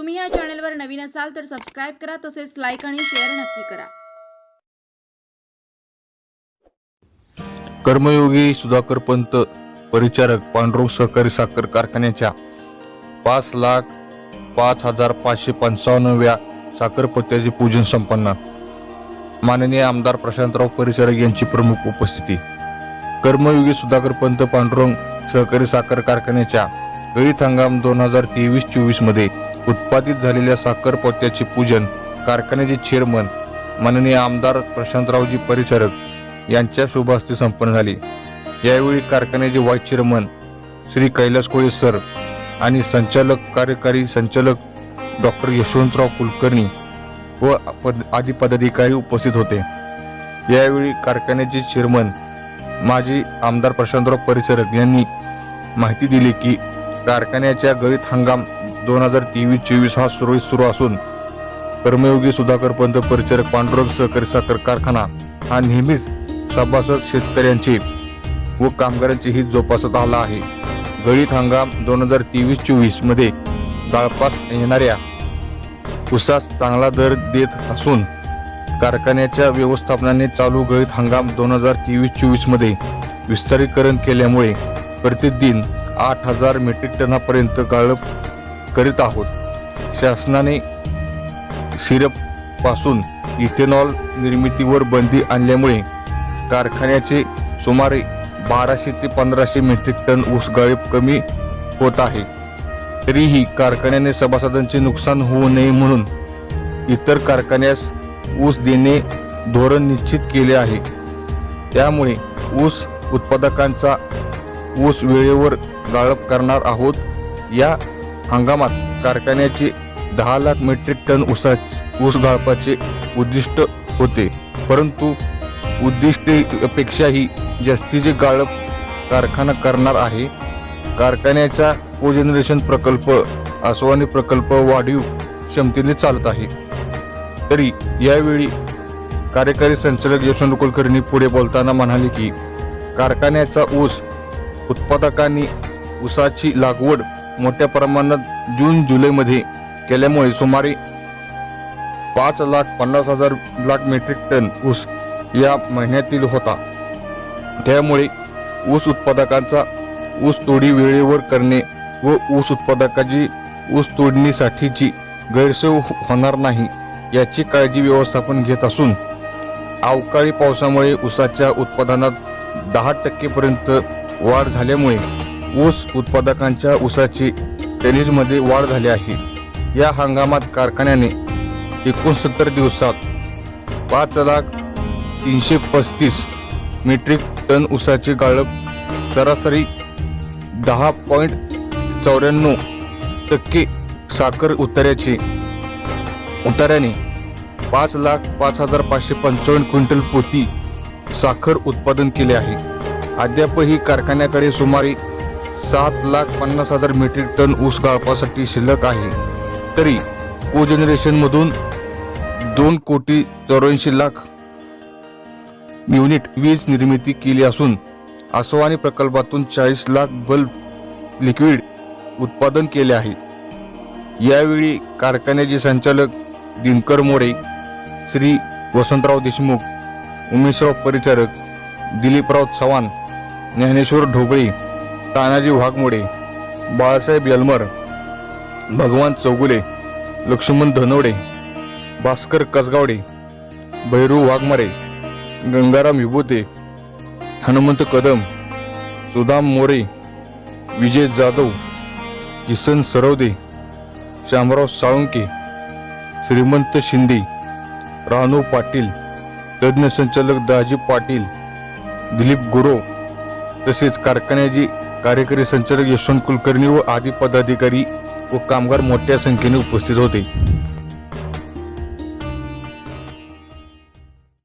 तुम्ही या चॅनलवर नवीन असाल तर सबस्क्राईब करा तसेच लाईक आणि शेअर नक्की करा. कर्मयोगी सुधाकर पंत परिचारक पांडुरंग सहकारी साखर कारखान्याच्या पाच लाख पाच हजार पाचशे पंचावन्नव्या साखरपत्त्याचे पूजन संपन्न. माननीय आमदार प्रशांतराव परिचारक यांची प्रमुख उपस्थिती. कर्मयोगी सुधाकर पंत पांडुरंग सहकारी साखर कारखान्याच्या गळीत हंगाम दोन हजार तेवीस चोवीसमध्ये उत्पादित झालेल्या साखर पोत्याचे पूजन कारखान्याचे चेअरमन माननीय आमदार प्रशांतरावजी परिचारक यांच्या शुभहस्ते संपन्न झाले. यावेळी कारखान्याचे vice chairman Shri Kailas Kole sir आणि संचालक कार्यकारी संचालक डॉक्टर यशवंतराव कुलकर्णी व पद आदी पदाधिकारी उपस्थित होते. यावेळी कारखान्याचे चेअरमन माजी आमदार प्रशांतराव परिचारक यांनी माहिती दिली की कारखान्याच्या गळीत हंगाम दोन हजार तेवीस चोवीस हा सुरळीत सुरू असून कर्मयोगी सुधाकर पंत परिचारक पांडुरंग सहकारी साखर कारखाना हा नेहमीच सभासद शेतकऱ्यांचे व कामगारांची हित जोपासत आला आहे. गळीत हंगाम दोन हजार तेवीस चोवीसमध्ये गाळपास येणाऱ्या उसास चांगला दर देत असून कारखान्याच्या व्यवस्थापनाने चालू गळीत हंगाम दोन हजार तेवीस चोवीसमध्ये विस्तारीकरण केल्यामुळे प्रतिदिन आठ हजार मेट्रिक टनापर्यंत गाळप करीत आहोत. शासनाने सिरपपासून इथेनॉल निर्मितीवर बंदी आणल्यामुळे कारखान्याचे सुमारे बाराशे ते पंधराशे मेट्रिक टन ऊस गाळप कमी होत आहे. तरीही कारखान्याने सभासदांचे नुकसान होऊ नये म्हणून इतर कारखान्यास ऊस देणे धोरण निश्चित केले आहे. त्यामुळे ऊस उत्पादकांचा ऊस वेळेवर गाळप करणार आहोत या हंगामात कारखान्याचे दहा लाख मेट्रिक टन ऊसाच ऊस गाळपाचे उद्दिष्ट होते. परंतु उद्दिष्टेपेक्षाही जास्तीचे गाळप कारखाना करणार आहे कारखान्याचा कोजनरेशन प्रकल्प आसवानी प्रकल्प वाढीव क्षमतेने चालत आहे. तरी यावेळी कार्यकारी संचालक यशवंत कुलकर्णी पुढे बोलताना म्हणाले की कारखान्याचा ऊस उत्पादकांनी ऊसाची लागवड मोठ्या प्रमाणात जून जुलैमध्ये केल्यामुळे सुमारे पाच लाख पन्नास हजार लाख मेट्रिक टन ऊस या महिन्यातील होता. त्यामुळे ऊस उत्पादकांचा ऊस तोडी वेळेवर करणे व ऊस उत्पादकाची ऊस तोडणीसाठीची गैरसोय हो-, होणार नाही याची काळजी व्यवस्थापन घेत असून अवकाळी पावसामुळे ऊसाच्या उत्पादनात दहा टक्केपर्यंत वाढ झाल्यामुळे ऊस उत्पादकांच्या ऊसाची टेनिसमध्ये वाढ झाली आहे. या हंगामात कारखान्याने एकोणसत्तर दिवसात पाच लाख तीनशे पस्तीस मेट्रिक टन ऊसाची गाळप सरासरी दहा पॉईंट चौऱ्याण्णव टक्के साखर उतार्याचे उतार्याने पाच लाख पाच हजार पाचशे पंचावन्न क्विंटल पोती साखर उत्पादन केले आहे. अद्यापही कारखान्याकडे सुमारे सात लाख पन्नास हजार मेट्रिक टन ऊस गाळपासाठी शिल्लक आहे. तरी कोजनरेशनमधून दोन कोटी चौऱ्याऐंशी लाख युनिट वीज निर्मिती केली असून आसवानी प्रकल्पातून चाळीस लाख बल्ब लिक्विड उत्पादन केले आहे. यावेळी कारखान्याचे संचालक दिनकर मोरे श्री वसंतराव देशमुख उमेशराव परिचारक दिलीपराव चव्हाण ज्ञानेश्वर ढोबळे तानाजी वाघमोडे बाळासाहेब यलमर भगवान चौगुले लक्ष्मण धनवडे भास्कर कसगावडे भैरू वाघमारे गंगाराम विभूते हनुमंत कदम सुदाम मोरे विजय जाधव किसन सरवदे श्यामराव साळुंके श्रीमंत शिंदे रानू पाटील तज्ज्ञ संचालक दाजी पाटील दिलीप गुरो तसेच कारखान्याजी कार्यकारी संचालक यशवंत कुलकर्णी व आदी पदाधिकारी व कामगार मोठ्या संख्येने उपस्थित होते.